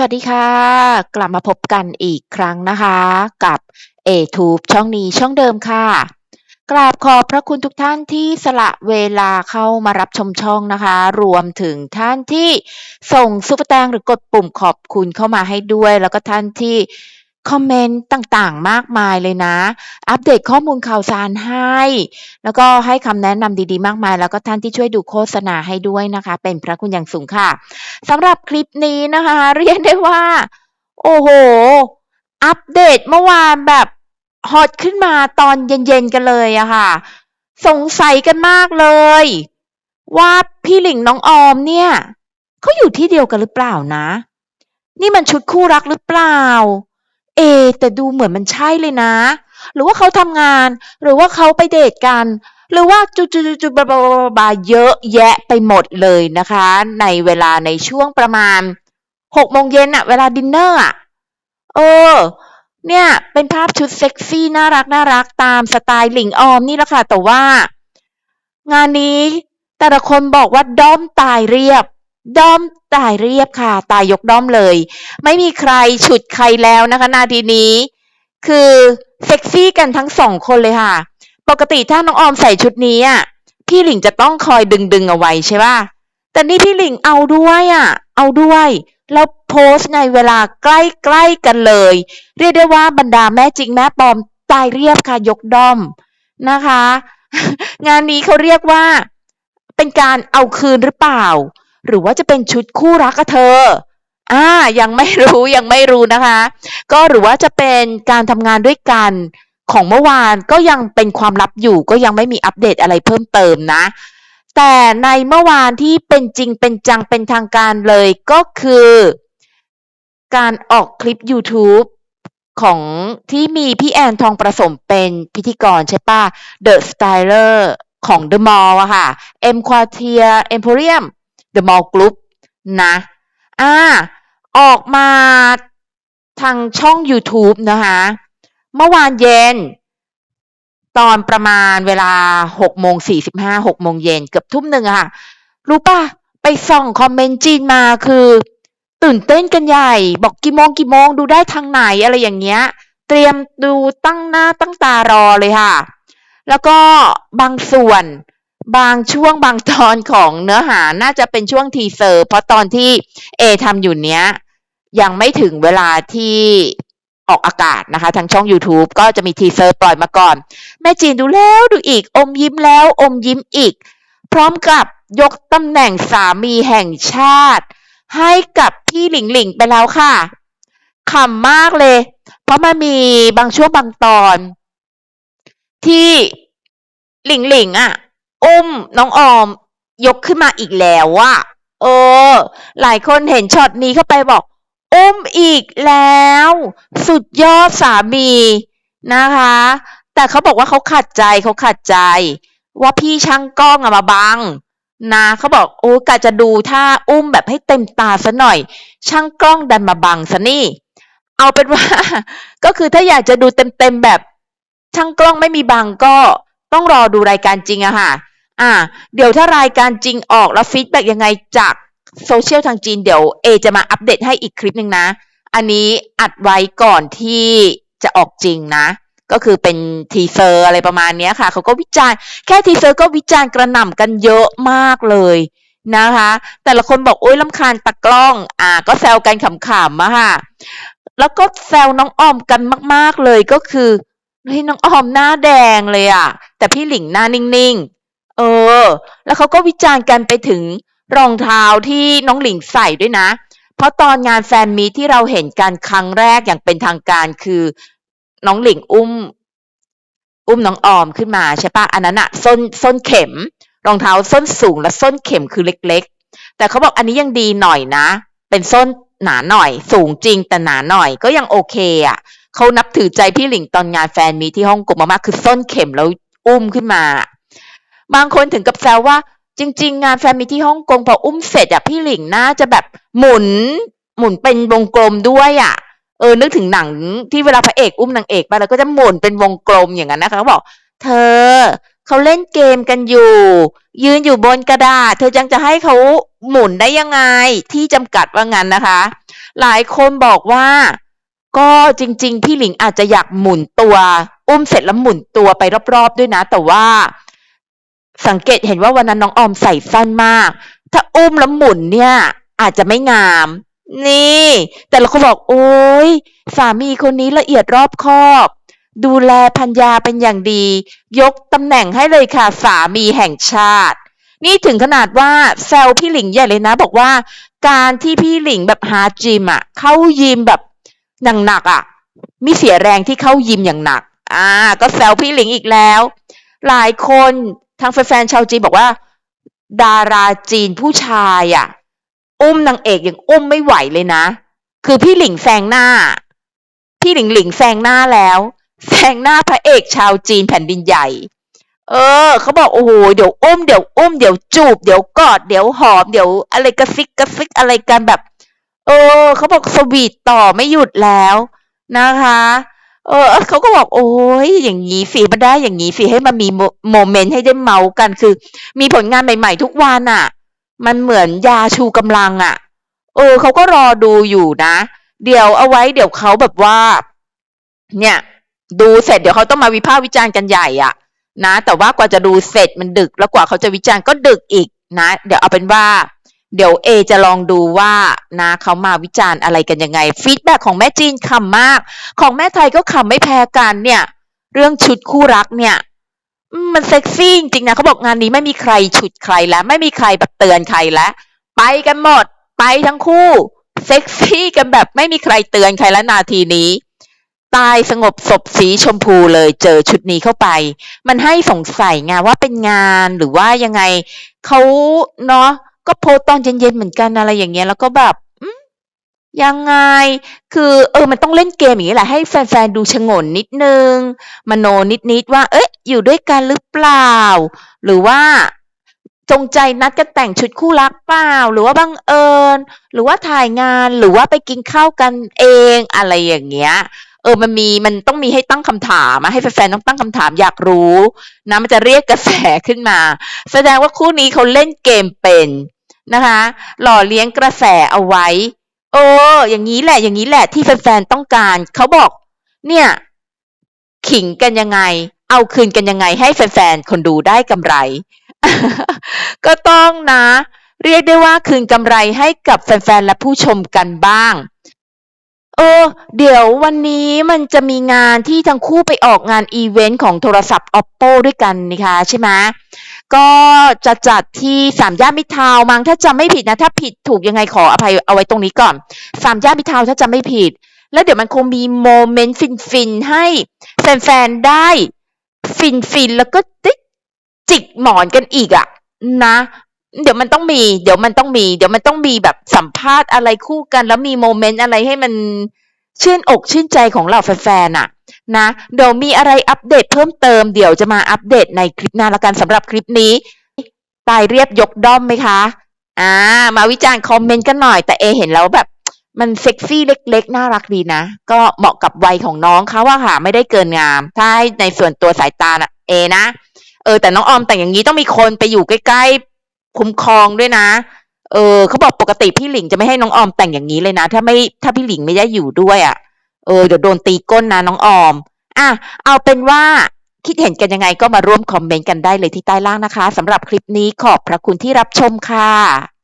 สวัสดีค่ะ กลับมาพบกันอีกครั้งนะคะ กับเอทูบช่องนี้ช่องเดิมค่ะ กราบขอบพระคุณทุกท่านที่สละเวลาเข้ามารับชมช่องนะคะ รวมถึงท่านที่ส่งซุปเปอร์แตงหรือกดปุ่มขอบคุณเข้ามาให้ด้วย แล้วก็ท่านที่ คอมเมนต์ต่างๆ มากมายเลยนะ อัปเดตข้อมูลข่าวสารให้ แล้วก็ให้คำแนะนำดีๆ มากมาย แล้วก็ท่านที่ช่วยดูโฆษณาให้ด้วยนะคะ เป็นพระคุณอย่างสูงค่ะสำหรับคลิปนี้นะคะ เรียกได้ว่า โอ้โห อัปเดตเมื่อวานแบบฮอตขึ้นมาตอนเย็นๆ กันเลยอะค่ะ สงสัยกันมากเลย ว่าพี่หลิงน้องออมเนี่ยเขาอยู่ที่เดียวกันหรือเปล่านะ นี่มันชุดคู่รักหรือเปล่า เอ แต่ดูเหมือนมันใช่เลยนะ หรือว่าเขาทำงาน หรือว่าเขาไปเดทกัน หรือว่าจุดๆๆบลาบาเยอะแยะไปหมดเลยนะคะ ในเวลาในช่วงประมาณหกโมงเย็นอะเวลาดินเนอร์อะเออ เนี่ย เป็นภาพชุดเซ็กซี่น่ารักน่ารักตามสไตล์หลิงออมนี่แหละค่ะ แต่ว่า งานนี้แต่ละคนบอกว่าด้อมตายเรียบ ด้อมตายเรียบค่ะ ตายยกด้อมเลย ไม่มีใครฉุดใครแล้วนะคะนาทีนี้ คือเซ็กซี่กันทั้งสองคนเลยค่ะ ปกติถ้าน้องออมใส่ชุดนี้อะพี่หลิงจะต้องคอยดึงดึงเอาไว้ใช่ป่ะแต่นี่พี่หลิงเอาด้วยอะ เอาด้วย แล้วโพสต์ในเวลาใกล้ๆกันเลย เรียกได้ว่าบรรดาแม่จริงแม่ปลอมตายเรียบค่ะยกด้อมนะคะ งานนี้เขาเรียกว่าเป็นการเอาคืนหรือเปล่า หรือว่าจะเป็นชุดคู่รักกับเธออ่ายังไม่รู้ยังไม่รู้นะคะ ก็หรือว่าจะเป็นการทำงานด้วยกันของเมื่อวานก็ยังเป็นความลับอยู่ก็ยังไม่มีอัปเดตอะไรเพิ่มเติมนะ แต่ในเมื่อวานที่เป็นจริงเป็นจังเป็นทางการเลยก็คือ การออกคลิป YouTube ของที่มีพี่แอนทองประสมเป็นพิธีกรใช่ปะ The Styler ของ The Mall อะค่ะ M Quartier Emporium The Mall Group นะอ่าออกมาทางช่อง YouTube นะคะเมื่อวานเย็น ตอนประมาณเวลา6โมง45 6โมงเย็นเกือบทุ่มหนึ่งอะค่ะ รู้ป่ะ ไปส่องคอมเมนต์จีนมาคือ ตื่นเต้นกันใหญ่ บอกกี่โมงกี่โมงดูได้ทางไหนอะไรอย่างเงี้ย เตรียมดูตั้งหน้าตั้งตารอเลยค่ะ แล้วก็บางส่วน บางช่วงบางตอนของเนื้อหาน่าจะเป็นช่วงทีเซอร์เพราะตอนที่เอทำอยู่เนี้ย ยังไม่ถึงเวลาที่ออกอากาศนะคะ ทางช่อง YouTube ก็จะมีทีเซอร์ปล่อยมาก่อน แม่จีนดูแล้วดูอีก อมยิ้มแล้ว อมยิ้มอีก พร้อมกับยกตำแหน่งสามีแห่งชาติ ให้กับพี่หลิงหลิงไปแล้วค่ะขำมากเลย เพราะมันมีบางช่วงบางตอน ที่หลิงหลิงอะ อุ้มน้องออม ยกขึ้นมาอีกแล้วอะเออ หลายคนเห็นช็อตนี้เข้าไปบอก อุ้มอีกแล้ว สุดยอดสามีนะคะ แต่เขาบอกว่าเขาขัดใจเขาขัดใจ ว่าพี่ช่างกล้องอะมาบังนะเขาบอกโอ้กะจะดูถ้าอุ้มแบบให้เต็มตาซะหน่อย ช่างกล้องดันมาบังซะนี่ เอาเป็นว่า ก็คือถ้าอยากจะดูเต็มๆแบบ ช่างกล้องไม่มีบังก็ต้องรอดูรายการจริงอะค่ะ อ่า เดี๋ยวถ้ารายการจริงออกแล้วฟีดแบ็ยังไงจากโซเชียลทางจีนเดี๋ยวเอจะมาอัปเดตให้อีกคลิปหนึ่งนะ อันนี้อัดไว้ก่อนที่จะออกจริงนะ ก็คือเป็นทีเซอร์อะไรประมาณนี้ค่ะ เขาก็วิจารณ์แค่ทีเซอร์ก็วิจารณ์กระหน่ำกันเยอะมากเลยนะคะ แต่ละคนบอกโอ๊ยลำคาญตะกล้อง อ่า ก็แซวกันขำๆอะค่ะ แล้วก็แซวน้องออมกันมาก ๆเลยก็คือเฮ้ยน้องออมหน้าแดงเลยอะแต่พี่หลิงหน้านิ่งๆ เออ แล้วเขาก็วิจารณ์กันไปถึงรองเท้าที่น้องหลิงใส่ด้วยนะ เพราะตอนงานแฟนมีที่เราเห็นกันครั้งแรกอย่างเป็นทางการคือ น้องหลิงอุ้ม อุ้มน้องออมขึ้นมาใช่ปะอันนั้นอะส้นส้นเข็ม รองเท้าส้นสูงและส้นเข็มคือเล็ก ๆ แต่เขาบอกอันนี้ยังดีหน่อยนะ เป็นส้นหนาหน่อย สูงจริงแต่หนาหน่อยก็ยังโอเคอะเขานับถือใจพี่หลิงตอนงานแฟนมีที่ฮ่องกงมากๆคือส้นเข็มแล้วอุ้มขึ้นมา บางคนถึงกับแซวว่า จริง ๆ งานแฟมีที่ฮ่องกงพออุ้มเสร็จอะพี่หลิงน่าจะแบบหมุน หมุนเป็นวงกลมด้วยอะเออนึกถึงหนังที่เวลาพระเอกอุ้มนางเอกไปแล้วก็จะหมุนเป็นวงกลมอย่างนั้นนะคะเขาบอก เธอเขาเล่นเกมกันอยู่ ยืนอยู่บนกระดาษ เธอจังจะให้เขาหมุนได้ยังไง ที่จำกัดว่างั้นนะคะ หลายคนบอกว่า ก็จริง ๆ พี่หลิงอาจจะอยากหมุนตัว อุ้มเสร็จแล้วหมุนตัวไปรอบๆด้วยนะ แต่ว่า สังเกตเห็นว่าวันนั้นน้องออมใส่สั้นมาก ถ้าอุ้มแล้วหมุนเนี่ย อาจจะไม่งาม นี่ แต่เราก็บอก โอ๊ยสามีคนนี้ละเอียดรอบคอบ ดูแลพัญญาเป็นอย่างดี ยกตำแหน่งให้เลยค่ะสามีแห่งชาติ นี่ถึงขนาดว่าแซวพี่หลิงใหญ่เลยนะ บอกว่า การที่พี่หลิงแบบหาจิมอะเข้ายิมแบบหนักๆอะมิเสียแรงที่เข้ายิมอย่างหนัก อ่า ก็แซวพี่หลิงอีกแล้ว หลายคน ทางแฟนๆชาวจีนบอกว่า ดาราจีนผู้ชายอะอุ้มนางเอกอยังอุ้มไม่ไหวเลยนะ คือพี่หลิงแซงหน้า พี่หลิงหลิงแซงหน้าแล้วแซงหน้าพระเอกชาวจีนแผ่นดินใหญ่ เออเขาบอกโอ้โหเดี๋ยวอุ้มเดี๋ยวอุ้มเดี๋ยวจูบเดี๋ยวกอดเดี๋ยวหอมเดี๋ยวอะไรกระซิกกระซิกอะไรกันแบบ เออเขาบอกสวีทต่อไม่หยุดแล้วนะคะ เออเขาก็บอกโอ้ยอย่างนี้สิมันได้อย่างนี้สิให้มันมีโมโมเมนต์ให้ได้เมากันคือ มีผลงานใหม่ ๆ ทุกวันอะ มันเหมือนยาชูกำลังอะ เออเขาก็รอดูอยู่นะ เดี๋ยวเอาไว้เดี๋ยวเขาแบบว่า เนี่ย ดูเสร็จเดี๋ยวเขาต้องมาวิพากษ์วิจารณ์กันใหญ่อะ นะ แต่ว่ากว่าจะดูเสร็จมันดึกแล้วกว่าเขาจะวิจารณ์ก็ดึกอีกนะ เดี๋ยวเอาเป็นว่า เดี๋ยวเอจะลองดูว่านะเขามาวิจารณ์อะไรกันยังไงฟีดแบ็ของแม่จีนขำมาก ของแม่ไทยก็ขำไม่แพ้กันเนี่ย เรื่องชุดคู่รักเนี่ยมันเซ็กซี่จริงนะเขาบอกงานนี้ไม่มีใครฉุดใครแล้ว ไม่มีใครแบบเตือนใครแล้ว ไปกันหมด ไปทั้งคู่เซ็กซี่กันแบบไม่มีใครเตือนใครแล้วนาทีนี้ตายสงบศพสีชมพูเลยเจอชุดนี้เข้าไป มันให้สงสัยไงว่าเป็นงานหรือว่ายังไงเขาเนาะ ก็โพสตอนเย็นๆเหมือนกันอะไรอย่างเงี้ยแล้วก็แบบยังไง คือเออ มันต้องเล่นเกมอย่างนี้แหละ ให้แฟนๆ ดูชงนนิดนึง มโนนิดๆว่า เอ๊ะ อยู่ด้วยกันหรือเปล่า หรือว่าจงใจนัดกันแต่งชุดคู่รักเปล่า หรือว่าบังเอิญ หรือว่าถ่ายงาน หรือว่าไปกินข้าวกันเอง อะไรอย่างเงี้ย เออ มันมี มันต้องมีให้ตั้งคำถามให้แฟนๆ ต้องตั้งคำถามอยากรู้นะ มันจะเรียกกระแสขึ้นมา แสดงว่าคู่นี้เขาเล่นเกมเป็น นะคะ หล่อเลี้ยงกระแสเอาไว้เอออย่างนี้แหละ อย่างนี้แหละที่แฟนๆต้องการเขาบอก เนี่ย ขิงกันยังไง เอาคืนกันยังไงให้แฟนๆคนดูได้กำไร ก็ต้องนะ เรียกได้ว่าคืนกำไรให้กับแฟนๆและผู้ชมกันบ้าง เออ เดี๋ยววันนี้มันจะมีงานที่ทั้งคู่ไปออกงานอีเวนต์ของโทรศัพท์ oppo ด้วยกันนะคะใช่ไหมก็จะจัดที่สามย่านมิทาวมั้งถ้าจำไม่ผิดนะ ถ้าผิดถูกยังไงขออภัยเอาไว้ตรงนี้ก่อน สามย่านมิทาวถ้าจำไม่ผิด แล้วเดี๋ยวมันคงมีโมเมนต์ฟินๆให้แฟนๆได้ฟินๆแล้วก็จิกหมอนกันอีกอะนะ เดี๋ยวมันต้องมี เดี๋ยวมันต้องมี เดี๋ยวมันต้องมีแบบสัมภาษณ์อะไรคู่กัน แล้วมีโมเมนต์อะไรให้มันชื่นอกชื่นใจของเหล่าแฟนๆอะนะ เดี๋ยวมีอะไรอัปเดตเพิ่มเติม เดี๋ยวจะมาอัปเดตในคลิปหน้าละกันสำหรับคลิปนี้ ตายเรียบยกด้อมไหมคะ อ่า มาวิจารณ์คอมเมนต์กันหน่อย แต่เอเห็นแล้วแบบ มันเซ็กซี่เล็กๆ น่ารักดีนะ ก็เหมาะกับวัยของน้องเขาว่าค่ะ ไม่ได้เกินงามถ้าให้ในส่วนตัวสายตาน่ะเอนะ เออ แต่น้องออมแต่งอย่างนี้ต้องมีคนไปอยู่ใกล้ๆ คุ้มครองด้วยนะ เออเขาบอกปกติพี่หลิงจะไม่ให้น้องออมแต่งอย่างนี้เลยนะ ถ้าไม่ถ้าพี่หลิงไม่ได้อยู่ด้วยอะ่ะ เออเดี๋ยวโดนตีก้นนะน้องออม อะเอาเป็นว่าคิดเห็นกันยังไงก็มาร่วมคอมเมนต์กันได้เลยที่ใต้ล่างนะคะสำหรับคลิปนี้ขอบพระคุณที่รับชมค่ะ